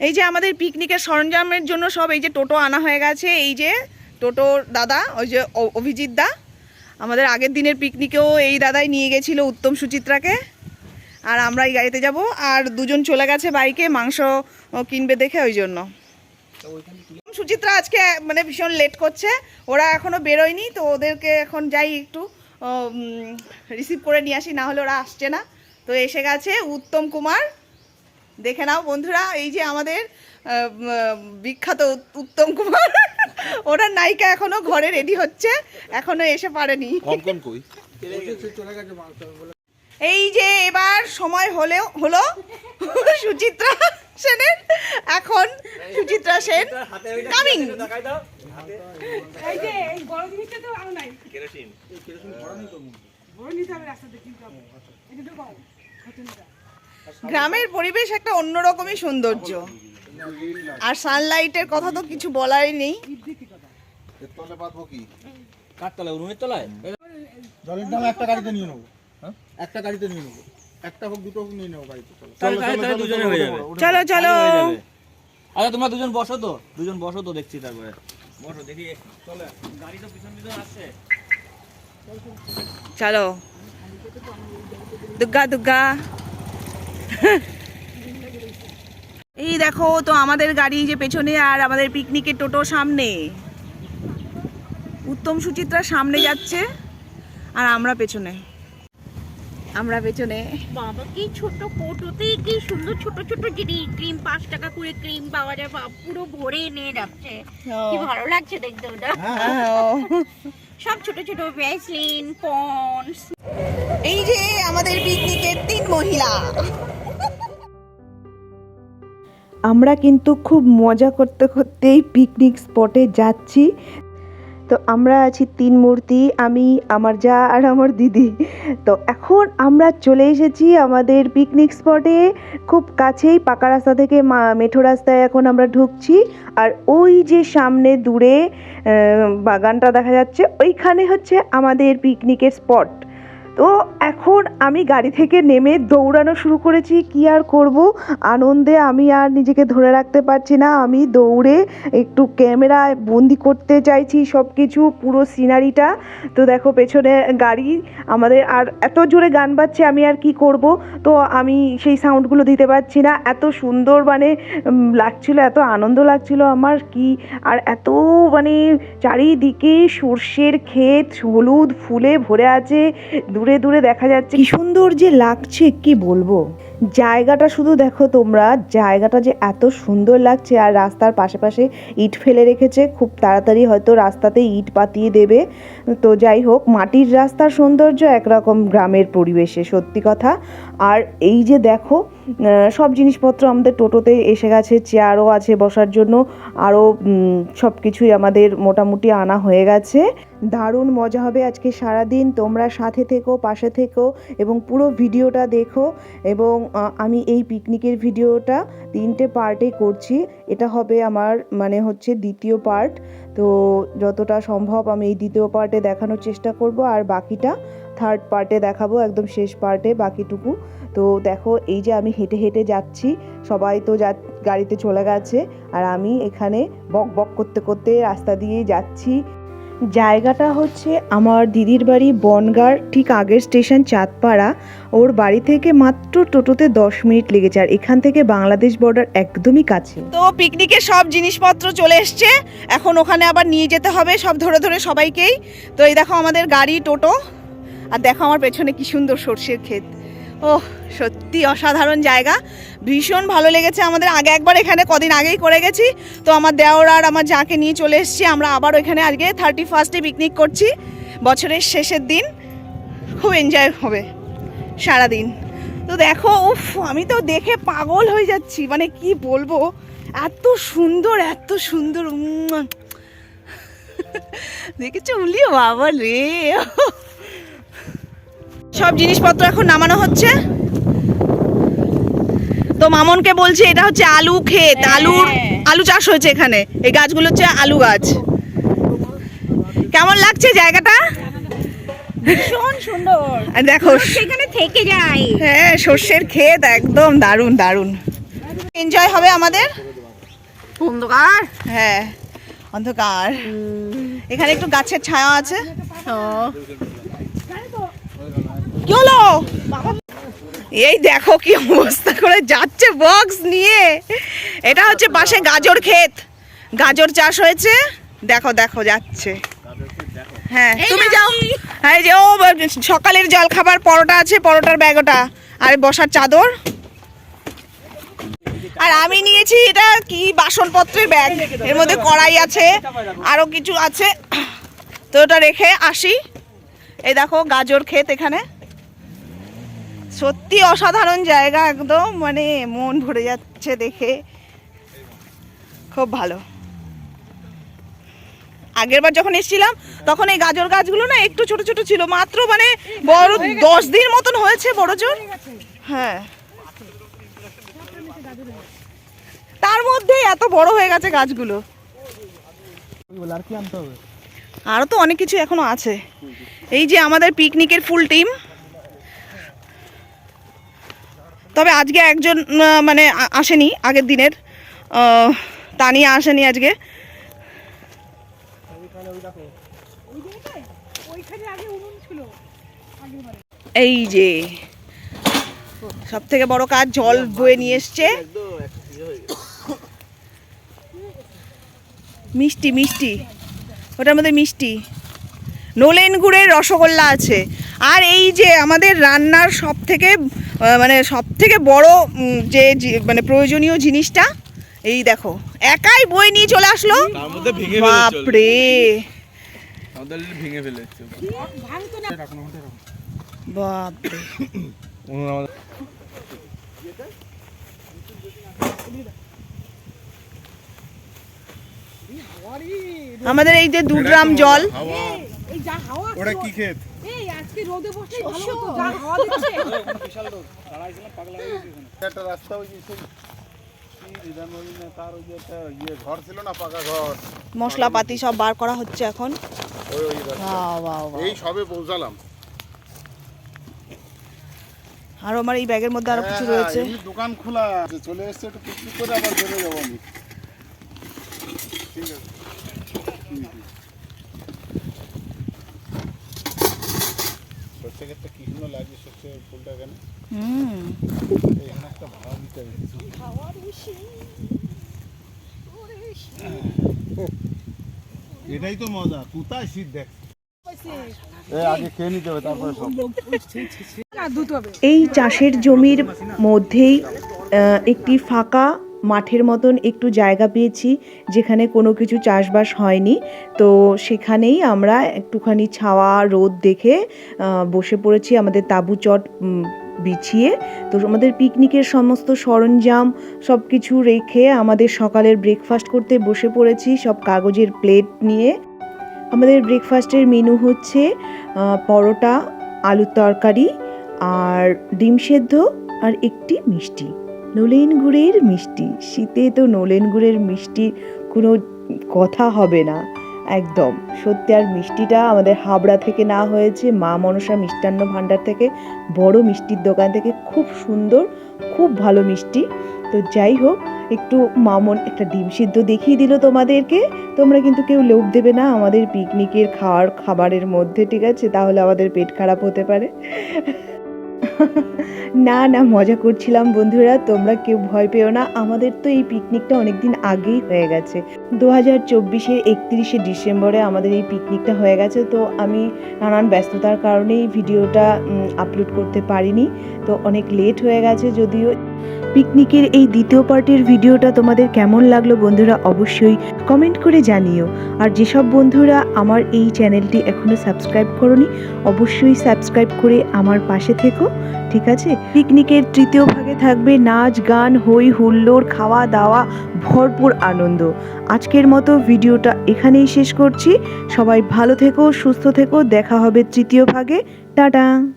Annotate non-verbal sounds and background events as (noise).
এই যে আমাদের পিকনিকের সরঞ্জামের জন্য সব এই যে টোটো আনা হয়ে গেছে, এই যে টোটো দাদা, ওই যে অভিজিৎ দা। আমাদের আগের দিনের পিকনিকেও এই দাদাই নিয়ে গেছিল উত্তম সুচিত্রাকে। আর আমরা এই গাড়িতে যাব, আর দুজন চলে গেছে বাইকে, মাংস কিনবে দেখে ওই জন্য। সুচিত্রা আজকে মানে ভীষণ লেট করছে, ওরা এখনও বেরোয়নি, তো ওদেরকে এখন যাই একটু রিসিভ করে নিয়ে আসি, না হলে ওরা আসছে না। তো এসে গেছে উত্তম কুমার দেখে নাও বন্ধুরা এই যে আমাদের বিখ্যাত উত্তম কুমার। ওনার নায়িকা এখনও ঘরে রেডি হচ্ছে এখনও এসে পারেনি। এই যে এবার সময় হলেও হলো সুচিত্রা সেনের এখন সুচিত্রা সেন কামিং এই বড় নিতে হবে রাস্তাতে কিন্তু গ্রামের পরিবেশ একটা অন্যরকমই সৌন্দর্য। আর সানলাইটের কথা তো কিছু বলারই নেই। এর তলে পাতবো কি? কার তলায়? উনুনের তলায়? জলের দাম একটা গাড়িতে নিয়ে নেব। হ্যাঁ? একটা গাড়িতে নিয়ে নেব। একটা হোক দুটো হোক নিয়ে নেব গাড়িতে। চলো চলো আচ্ছা তোমরা দুজন বসো তো। দুজন বসো তো দেখছি তারপরে। বসো দেখি। চলে গাড়ি তো পিছন পিছন আসছে। চলো। দুর্গা দুর্গা (laughs) এই দেখো তো আমাদের গাড়ি যে পেছনে আর আমাদের পিকনিকের টোটো সামনে। উত্তম সুচিত্রা সামনে যাচ্ছে আর আমরা পেছনে। আমরা পেছনে। বাবা কি ছোট কোটোতেই কি সুন্দর ছোট ছোট জিনিস ক্রিম পাঁচ টাকা করে ক্রিম পাওয়া যায়। বাবা, পুরো ভরে নিয়ে যাচ্ছে। কি ভালো লাগছে দেখতে ওটা। সব ছোট ছোট ভ্যাসলিন পন্স এই যে আমাদের পিকনিকের তিন মহিলা। আমরা কিন্তু খুব মজা করতে করতেই পিকনিক স্পটে যাচ্ছি। তো আমরা আছি তিন মূর্তি, আমি, আমার যা আর আমার দিদি। তো এখন আমরা চলে এসেছি আমাদের পিকনিক স্পটে খুব কাছেই পাকা রাস্তা থেকে মা, মেঠো রাস্তায় এখন আমরা ঢুকছি। আর ওই যে সামনে দূরে বাগানটা দেখা যাচ্ছে, ওইখানে হচ্ছে আমাদের পিকনিকের স্পট তো এখন আমি গাড়ি থেকে নেমে দৌড়ানো শুরু করেছি। কি আর করব? আনন্দে আমি আর নিজেকে ধরে রাখতে পারছি না। আমি দৌড়ে একটু ক্যামেরায় বন্দি করতে চাইছি সব কিছু পুরো সিনারিটা। তো দেখো, পেছনে গাড়ি, আমাদের আর এত জোরে গান বাজছে, আমি আর কি করব? তো আমি সেই সাউন্ডগুলো দিতে পারছি না। এত সুন্দর মানে লাগছিল, এত আনন্দ লাগছিল আমার কি আর এত মানে চারিদিকে সর্ষের ক্ষেত, হলুদ ফুলে ভরে আছে। দূরে দূরে দেখা যাচ্ছে। কি সুন্দর যে লাগছে, কি বলব? জায়গাটা শুধু দেখো তোমরা, জায়গাটা যে এত সুন্দর লাগছে আর রাস্তার পাশে ইট ফেলে রেখেছে, খুব তাড়াতাড়ি হয়তো রাস্তাতে ইট পাতিয়ে দেবে। তো যাই হোক, মাটির রাস্তার সৌন্দর্য একরকম গ্রামের পরিবেশে, সত্যি কথা। আর এই যে দেখো সব জিনিসপত্র আমাদের টোটোতে এসে গেছে চেয়ারও আছে বসার জন্য আরও সব কিছুই আমাদের মোটামুটি আনা হয়ে গেছে। দারুণ মজা হবে আজকে সারাদিন, তোমরা সাথে থেকো, পাশে থেকো এবং পুরো ভিডিওটা দেখো এবং আমি এই পিকনিকের ভিডিওটা তিনটে পার্টে করছি। এটা হবে আমার মানে হচ্ছে দ্বিতীয় পার্ট তো যতটা সম্ভব আমি এই দ্বিতীয় পার্টে দেখানোর চেষ্টা করব, আর বাকিটা থার্ড পার্টে দেখাবো, একদম শেষ পার্টে বাকিটুকু। তো দেখো, এই যে আমি হেঁটে হেঁটে যাচ্ছি, সবাই তো যা, গাড়িতে চলে গেছে, আর আমি এখানে বক বক করতে করতে রাস্তা দিয়ে যাচ্ছি। জায়গাটা হচ্ছে আমার দিদির বাড়ি বনগার ঠিক আগের স্টেশন চাঁদপাড়া। ওর বাড়ি থেকে মাত্র টোটোতে দশ মিনিট লেগেছে, আর এখান থেকে বাংলাদেশ বর্ডার একদমই কাছে। তো পিকনিকের সব জিনিসপত্র চলে এসছে, এখন ওখানে আবার নিয়ে যেতে হবে, সব ধরে ধরে সবাইকেই। তো এই দেখো আমাদের গাড়ি, টোটো। আর দেখো আমার পেছনে কি সুন্দর সর্ষের ক্ষেত। ও সত্যি অসাধারণ জায়গা। ভীষণ ভালো লেগেছে আমাদের। আগে একবার এখানে, কদিন আগেই করে গেছি। তো আমার দেওর আর আমার যাকে নিয়ে চলে এসেছি, আমরা আবার ওইখানে আজকে থার্টি ফার্স্টে পিকনিক করছি। বছরের শেষের দিন। খুব এনজয় হবে সারাদিন। তো দেখো, উফ, আমি তো দেখে পাগল হয়ে যাচ্ছি। মানে কি বলব? এত সুন্দর এত সুন্দর। দেখেছ? উলিও বাবা রে। সব জিনিসপত্র এখন নামানো হচ্ছে। তো মামনকে বলছে এটা হচ্ছে আলু ক্ষেত আলুর আলু চাষ হয়েছে এখানে। এই গাছগুলো হচ্ছে আলু গাছ। কেমন লাগছে জায়গাটা? ভীষণ সুন্দর। দেখো সেখানে থেকে যায়। হ্যাঁ সর্ষের ক্ষেত একদম দারুণ দারুণ। এনজয় হবে আমাদের? অন্ধকার। হ্যাঁ অন্ধকার। এখানে একটু গাছের ছায়া আছে। কি হলো এই দেখো কি অবস্থা করে যাচ্ছে বক্স নিয়ে। এটা হচ্ছে পাশে গাজর ক্ষেত। গাজর চাষ হয়েছে। দেখো দেখো যাচ্ছে। হ্যাঁ তুমি যাও। হ্যাঁ যে ও সকালের জল খাবার পরোটা আছে পরোটার ব্যাগ ওটা আর বসার চাদর। আর আমি নিয়েছি এটা কি বাসনপত্রের ব্যাগ। এর মধ্যে কড়াই আছে আরও কিছু আছে। তো ওটা রেখে আসি। এই দেখো গাজর ক্ষেত এখানে। সত্যি অসাধারণ জায়গা একদম মানে মন ভরে যাচ্ছে দেখে। খুব ভালো। আগেরবার যখন এসেছিলাম, তখন এই গাজর গাছগুলো না একটু ছোট ছোট ছিল, মাত্র মানে বড় দশ দিন মতন হয়েছে বড় জোর। হ্যাঁ। তার মধ্যে এত বড় হয়ে গেছে গাছগুলো। আরও তো অনেক কিছু এখনও আছে। এই যে আমাদের পিকনিকের ফুল টিম তবে আজকে একজন মানে আসেনি আগের দিনের। তা নিয়ে আসেনি আজকে। এই যে সব থেকে বড় কাজ, জল বয়ে নিয়ে এসছে। মিষ্টি মিষ্টি। ওটার মধ্যে মিষ্টি। নলেন গুড়ের রসগোল্লা আছে। আর এই যে আমাদের রান্নার সব থেকে মানে সব থেকে বড় যে মানে প্রয়োজনীয় জিনিসটা এই দেখো একাই বই নিয়ে চলে আসলো। বাপরে। বাপরে। (coughs) আমাদের এই যে দু ড্রাম জল। এই ওটা কি দিচ্ছে একটা রাস্তা ওই যে সেই- সেই বিধাননগরে তার ওই যে একটা ঘর ছিল না পাকা ঘর মশলাপাতি সব বার করা হচ্ছে এখন। এই সবে পৌঁছালাম। আর আমার এই ব্যাগের মধ্যে আরও কিছু হ্যাঁ, রয়েছে। দোকান খোলা আছে চলে এসছে একটু পিকনিক করে আবার বেরো যাব আমি। ঠিক আছে। কি সুন্দর লাগছে ফুলটা এখানে হুম। এখানে একটা ভাড়া দিতে হবে। এটাই তো মজা তুতায় শীত দেখ। এই চাষের জমির মধ্যেই একটি ফাঁকা মাঠের মতন একটু জায়গা পেয়েছি, যেখানে কোনো কিছু চাষবাস হয়নি। তো সেখানেই আমরা একটুখানি ছাওয়া, রোদ দেখে বসে পড়েছি আমাদের তাঁবু চট বিছিয়ে। তো আমাদের পিকনিকের সমস্ত সরঞ্জাম সব কিছু রেখে আমাদের সকালের ব্রেকফাস্ট করতে বসে পড়েছি, সব কাগজের প্লেট নিয়ে। আমাদের ব্রেকফাস্টের মেনু হচ্ছে পরোটা, আলুর তরকারি, আর ডিম সেদ্ধ, আর একটি মিষ্টি। নলেন গুড়ের মিষ্টি। শীতে তো নলেন গুড়ের মিষ্টি কোনো কথা হবে না, একদম। সত্যি, আর মিষ্টিটা আমাদের হাবড়া থেকে না হয়েছে, মা মনসা মিষ্টান্ন ভাণ্ডার থেকে। বড় মিষ্টির দোকান থেকে, খুব সুন্দর, খুব ভালো মিষ্টি। তো যাই হোক, একটু মামন একটা ডিম সিদ্ধ দেখিয়ে দিল তোমাদেরকে। তোমরা কিন্তু কেউ লোভ দেবে না, আমাদের পিকনিকের খাওয়ার খাবারের মধ্যে, ঠিক আছে? তাহলে আমাদের পেট খারাপ হতে পারে। না না, মজা করছিলাম বন্ধুরা, তোমরা কেউ ভয় পেও না, আমাদের তো এই পিকনিকটা অনেকদিন আগেই হয়ে গেছে। দু হাজার চব্বিশের একত্রিশে ডিসেম্বরে আমাদের এই পিকনিকটা হয়ে গেছে, তো আমি নানান ব্যস্ততার কারণেই ভিডিওটা আপলোড করতে পারিনি, তো অনেক লেট হয়ে গেছে যদিও। পিকনিকের এই দ্বিতীয় পার্টের ভিডিওটা তোমাদের কেমন লাগল বন্ধুরা অবশ্যই কমেন্ট করে জানিও। আর যেসব বন্ধুরা আমার এই চ্যানেলটি এখনও সাবস্ক্রাইব করনি, অবশ্যই সাবস্ক্রাইব করে আমার পাশে থেকো, ঠিক আছে? পিকনিকের তৃতীয় ভাগে থাকবে নাচ, গান হই হুল্লোড়, খাওয়া দাওয়া, ভরপুর আনন্দ। আজকের মতো ভিডিওটা এখানেই শেষ করছি। সবাই ভালো থেকো, সুস্থ থেকো, দেখা হবে তৃতীয় ভাগে। টাটা!